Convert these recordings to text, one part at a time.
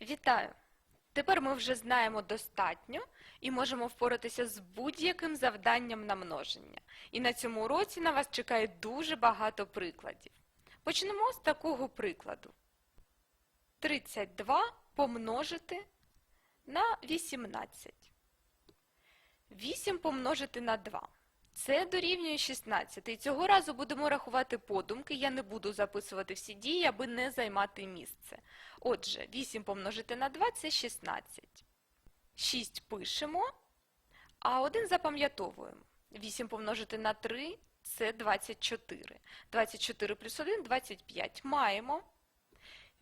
Вітаю! Тепер ми вже знаємо достатньо і можемо впоратися з будь-яким завданням на множення. І на цьому уроці на вас чекає дуже багато прикладів. Почнемо з такого прикладу. 32 помножити на 18. 8 помножити на 2. Це дорівнює 16. І цього разу будемо рахувати подумки. Я не буду записувати всі дії, аби не займати місце. Отже, 8 помножити на 2 – це 16. 6 пишемо, а 1 запам'ятовуємо. 8 помножити на 3 – це 24. 24 плюс 1 – 25. Маємо.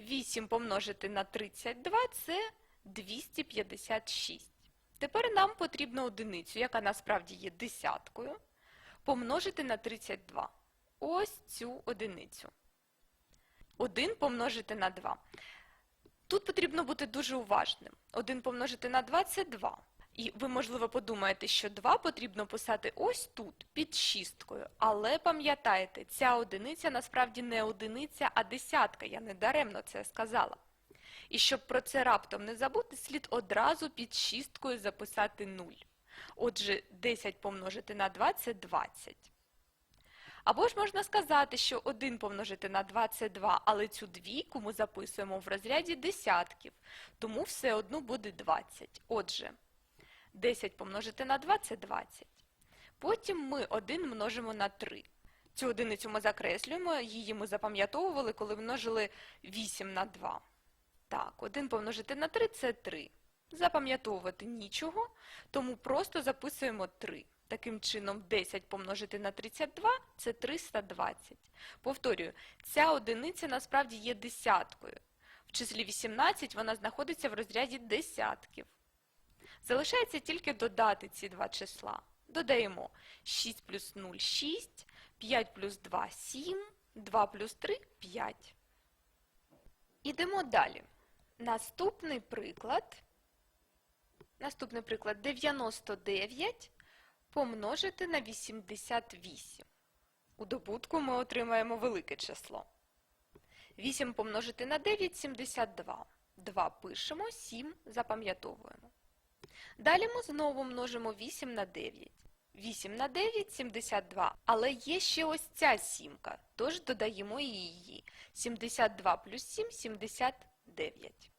8 помножити на 32 – це 256. Тепер нам потрібно одиницю, яка насправді є десяткою, помножити на 32. Ось цю одиницю. 1 помножити на 2. Тут потрібно бути дуже уважним. 1 помножити на 2 – це 2. І ви, можливо, подумаєте, що 2 потрібно писати ось тут, під шісткою. Але пам'ятайте, ця одиниця насправді не одиниця, а десятка. Я не даремно це сказала. І щоб про це раптом не забути, слід одразу під шісткою записати 0. Отже, 10 помножити на 2 – це 20. Або ж можна сказати, що 1 помножити на 2 – це 2, але цю двійку ми записуємо в розряді десятків, тому все одно буде 20. Отже, 10 помножити на 2 – це 20. Потім ми 1 множимо на 3. Цю одиницю ми закреслюємо, її ми запам'ятовували, коли множили 8 на 2. Так, 1 помножити на 3 – це 3. Запам'ятовувати нічого, тому просто записуємо 3. Таким чином, 10 помножити на 32 – це 320. Повторюю, ця одиниця насправді є десяткою. В числі 18 вона знаходиться в розряді десятків. Залишається тільки додати ці два числа. Додаємо 6 плюс 0 – 6, 5 плюс 2 – 7, 2 плюс 3 – 5. Ідемо далі. Наступний приклад. Наступний приклад 99 помножити на 88. У добутку ми отримаємо велике число. 8 помножити на 9 – 72. 2 пишемо, 7 запам'ятовуємо. Далі ми знову множимо 8 на 9. 8 на 9 – 72. Але є ще ось ця сімка, тож додаємо її. 72 плюс 7 – 79.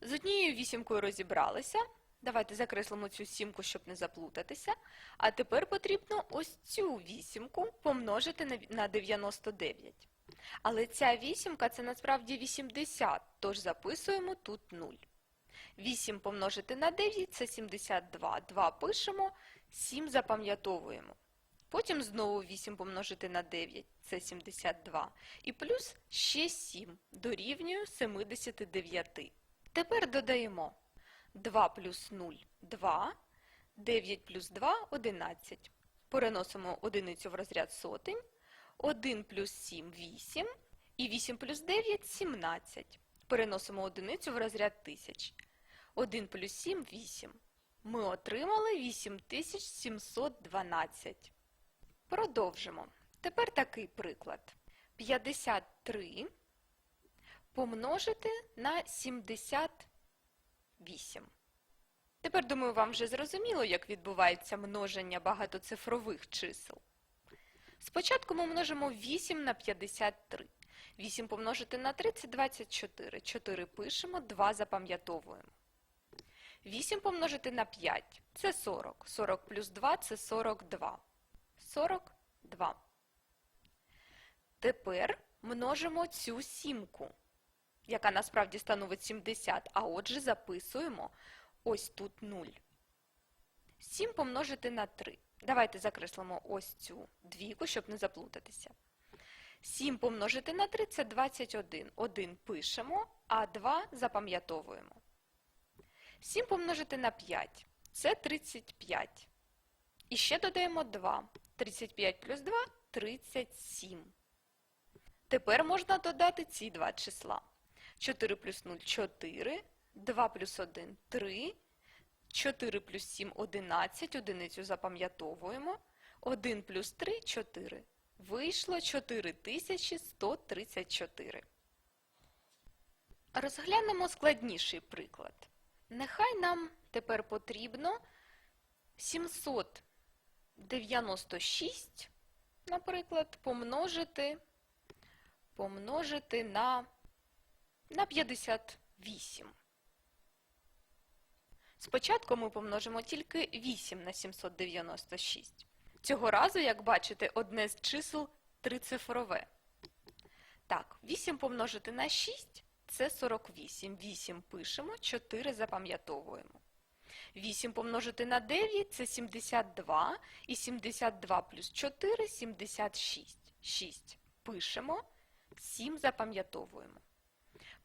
З однією вісімкою розібралися. Давайте закреслимо цю сімку, щоб не заплутатися. А тепер потрібно ось цю вісімку помножити на 99. Але ця вісімка – це насправді 80, тож записуємо тут 0. 8 помножити на 9 – це 72. 2 пишемо, 7 запам'ятовуємо. Потім знову 8 помножити на 9 – це 72. І плюс ще 7 дорівнює 79. Тепер додаємо 2 плюс 0 – 2, 9 плюс 2 – 11. Переносимо одиницю в розряд сотень. 1 плюс 7 – 8. І 8 плюс 9 – 17. Переносимо одиницю в розряд тисяч. 1 плюс 7 – 8. Ми отримали 8712. Продовжимо. Тепер такий приклад. 53 помножити на 78. Тепер, думаю, вам вже зрозуміло, як відбувається множення багатоцифрових чисел. Спочатку ми множимо 8 на 53. 8 помножити на 3 – це 24. 4 пишемо, 2 запам'ятовуємо. 8 помножити на 5 – це 40. 40 плюс 2 – це 42. 42. Тепер множимо цю сімку, яка насправді становить 70, а отже записуємо ось тут 0. 7 помножити на 3. Давайте закреслимо ось цю двійку, щоб не заплутатися. 7 помножити на 3 – це 21. 1 пишемо, а 2 запам'ятовуємо. 7 помножити на 5 – це 35. І ще додаємо 2. 35 плюс 2 – 37. Тепер можна додати ці два числа. 4 плюс 0 – 4, 2 плюс 1 – 3, 4 плюс 7 – 11, одиницю запам'ятовуємо, 1 плюс 3 – 4. Вийшло 4134. Розглянемо складніший приклад. Нехай нам тепер потрібно 796, наприклад, помножити, помножити на, на 58. Спочатку ми помножимо тільки 8 на 796. Цього разу, як бачите, одне з чисел трицифрове. Так, 8 помножити на 6 – це 48. 8 пишемо, 4 запам'ятовуємо. 8 помножити на 9 – це 72. І 72 плюс 4 – 76. 6 пишемо, 7 запам'ятовуємо.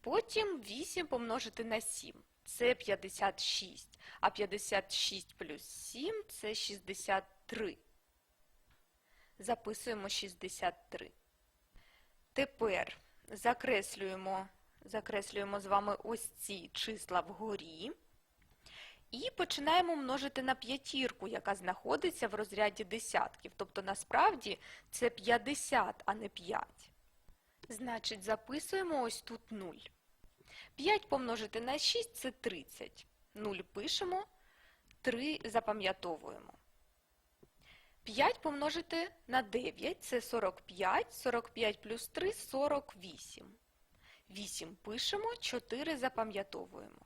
Потім 8 помножити на 7 – це 56. А 56 плюс 7 – це 63. Записуємо 63. Тепер закреслюємо, закреслюємо з вами ось ці числа вгорі. І починаємо множити на п'ятірку, яка знаходиться в розряді десятків. Тобто, насправді, це 50, а не 5. Значить, записуємо ось тут 0. 5 помножити на 6 – це 30. 0 пишемо, 3 запам'ятовуємо. 5 помножити на 9 – це 45. 45 плюс 3 – 48. 8 пишемо, 4 запам'ятовуємо.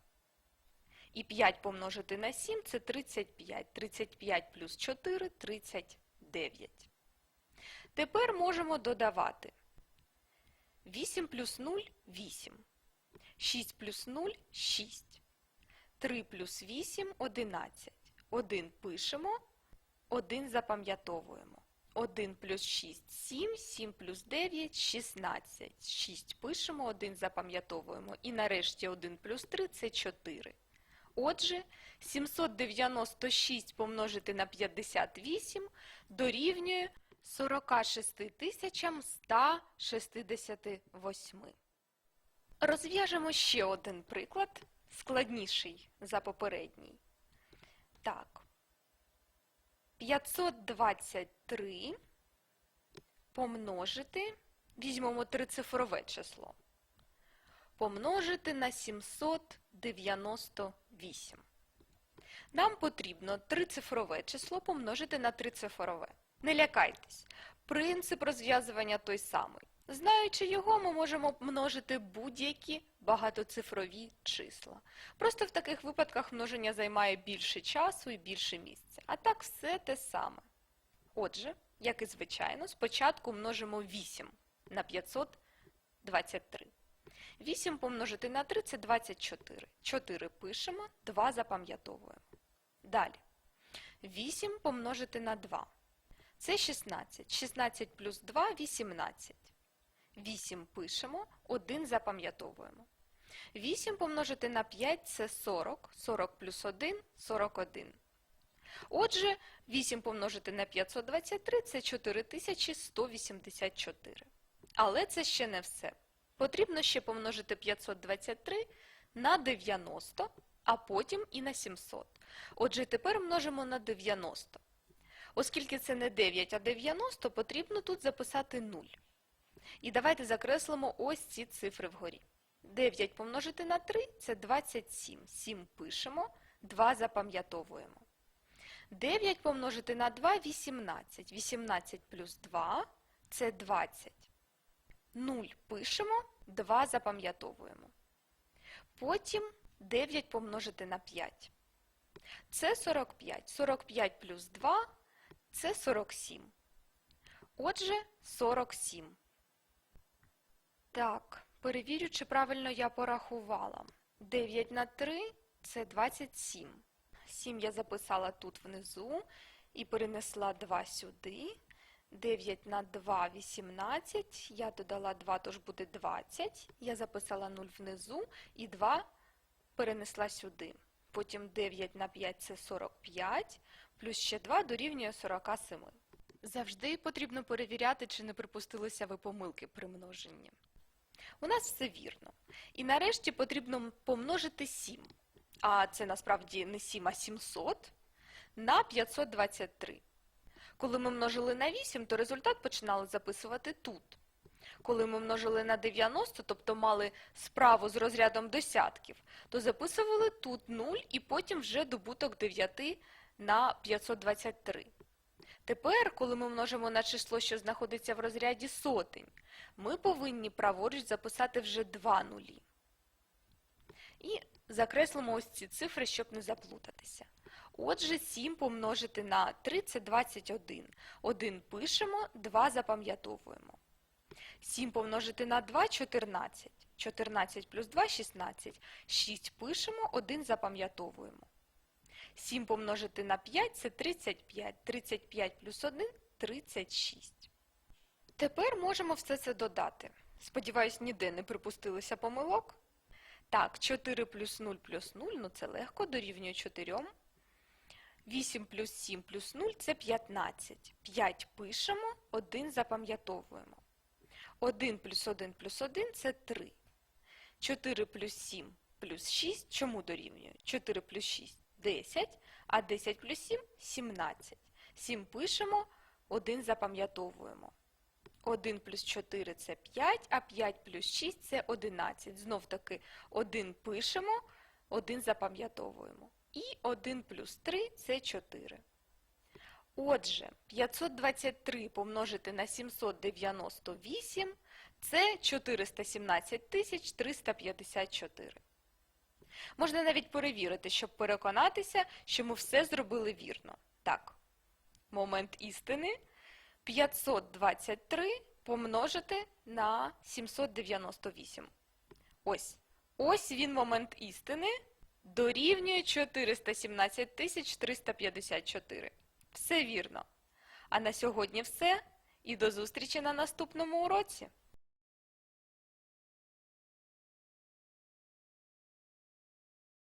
І 5 помножити на 7 – це 35. 35 плюс 4 – 39. Тепер можемо додавати. 8 плюс 0 – 8. 6 плюс 0 – 6. 3 плюс 8 – 11. 1 пишемо, 1 запам'ятовуємо. 1 плюс 6 – 7, 7 плюс 9 – 16. 6 пишемо, 1 запам'ятовуємо. І нарешті 1 плюс 3 – це 4. Отже, 796 помножити на 58 дорівнює 46 168. Розв'яжемо ще один приклад, складніший за попередній. Так, 523 помножити, візьмемо трицифрове число, помножити на 798. Нам потрібно трицифрове число помножити на трицифрове. Не лякайтесь, принцип розв'язування той самий. Знаючи його, ми можемо множити будь-які багатоцифрові числа. Просто в таких випадках множення займає більше часу і більше місця. А так все те саме. Отже, як і звичайно, спочатку множимо 8 на 523. 8 помножити на 3 – це 24. 4 пишемо, 2 запам'ятовуємо. Далі. 8 помножити на 2. Це 16. 16 плюс 2 – 18. 8 пишемо, 1 запам'ятовуємо. 8 помножити на 5 – це 40. 40 плюс 1 – 41. Отже, 8 помножити на 523 – це 4184. Але це ще не все. Потрібно ще помножити 523 на 90, а потім і на 700. Отже, тепер множимо на 90. Оскільки це не 9, а 90, потрібно тут записати 0. І давайте закреслимо ось ці цифри вгорі. 9 помножити на 3 – це 27. 7 пишемо, 2 запам'ятовуємо. 9 помножити на 2 – 18. 18 плюс 2 – це 20. 0 пишемо, 2 запам'ятовуємо. Потім 9 помножити на 5. Це 45. 45 плюс 2 – це 47. Отже, 47. Так, перевірю, чи правильно я порахувала. 9 на 3 – це 27. 7 я записала тут внизу і перенесла 2 сюди. 9 на 2 – 18. Я додала 2, тож буде 20. Я записала 0 внизу і 2 перенесла сюди. Потім 9 на 5 – це 45, плюс ще 2 дорівнює 47. Завжди потрібно перевіряти, чи не припустилися ви помилки при множенні. У нас все вірно. І нарешті потрібно помножити 7, а це насправді не 7, а 700, на 523. Коли ми множили на 8, то результат починали записувати тут. коли ми множили на 90, тобто мали справу з розрядом десятків, то записували тут 0 і потім вже добуток 9 на 523. Тепер, коли ми множимо на число, що знаходиться в розряді сотень, ми повинні праворуч записати вже два нулі. І закреслимо ось ці цифри, щоб не заплутатися. Отже, 7 помножити на 3 – це 21. 1 пишемо, 2 запам'ятовуємо. 7 помножити на 2 – 14. 14 плюс 2 – 16. 6 пишемо, 1 запам'ятовуємо. 7 помножити на 5 – це 35. 35 плюс 1 – 36. Тепер можемо все це додати. Сподіваюсь, ніде не припустилися помилок. Так, 4 плюс 0 плюс 0, ну це легко, дорівнює 4. 8 плюс 7 плюс 0 – це 15. 5 пишемо, 1 запам'ятовуємо. 1 плюс 1 плюс 1 – це 3. 4 плюс 7 плюс 6 чому дорівнює? 4 плюс 6 – 10, а 10 плюс 7 – 17. 7 пишемо, 1 запам'ятовуємо. 1 плюс 4 – це 5, а 5 плюс 6 – це 11. Знов таки 1 пишемо, 1 запам'ятовуємо. І 1 плюс 3 – це 4. Отже, 523 помножити на 798 – це 417 354. Можна навіть перевірити, щоб переконатися, що ми все зробили вірно. Так, момент істини – 523 помножити на 798. Ось. Ось він момент істини. Дорівнює 417 354. Все вірно. А на сьогодні все. І до зустрічі на наступному уроці.